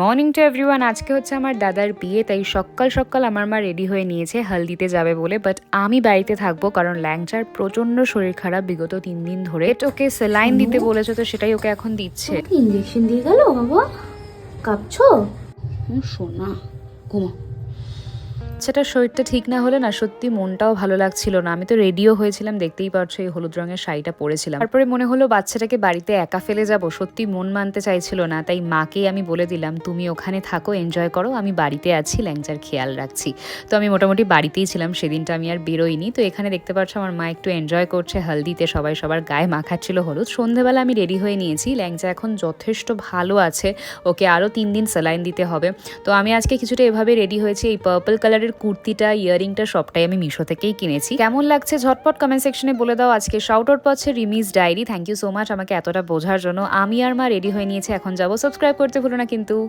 Morning to everyone আজকে হচ্ছে আমার দাদার বিয়ে তাই সকাল সকাল আমার মা রেডি হয়ে নিয়েছে হালদিতে যাবে বলে। বাট আমি বাড়িতে থাকব কারণ ল্যাংচার প্রচণ্ড শরীর খারাপ বিগত তিন দিন ধরে। ওকে স্যালাইন দিতে বলেছে তো সেটাই ওকে এখন দিচ্ছে। ইঞ্জেকশন দিয়ে গেল বাবা? কাঁপছো? শোনা ঘুমো। সেটা শরীরটা ঠিক না হলে না সত্যি মনটাও ভালো লাগছিল না। আমি তো রেডিও হয়েছিলাম, দেখতেই পারছ এই হলুদ রঙের শাড়িটা পরেছিলাম। তারপরে মনে হলো বাচ্চাটাকে বাড়িতে একা ফেলে যাব, সত্যি মন মানতে চাইছিল না, তাই মাকেই আমি বলে দিলাম, তুমি ওখানে থাকো এনজয় করো, আমি বাড়িতে আছি, ল্যাংচার খেয়াল রাখছি। তো আমি মোটামুটি বাড়িতেই ছিলাম, সেদিনটা আমি আর বেরোইনি। তো এখানে দেখতে পাচ্ছ আমার মা একটু এনজয় করছে, হলদিতে সবাই সবার গায়ে মাখাচ্ছিল হলুদ। সন্ধেবেলা আমি রেডি হয়ে নিয়েছি, ল্যাংচা এখন যথেষ্ট ভালো আছে, ওকে আরও তিন দিন স্যালাইন দিতে হবে। তো আমি আজকে কিছুটা এভাবে রেডি হয়েছি, এই পার্পল কালারের কুর্তিটা, ইয়ারিংটা সবটাই আমি মিশো থেকেই কিনেছি। কেমন লাগছে ঝটপট কমেন্ট সেকশনে বলে দাও। আজকে শাউট আউট পাচ্ছে Rimi's diary thank you so much আমাকে এতটা বোঝার জন্য। আমি আর মা রেডি হয়ে নিয়েছে। এখন যাব সাবস্ক্রাইব করতে ভুলো না কিন্তু।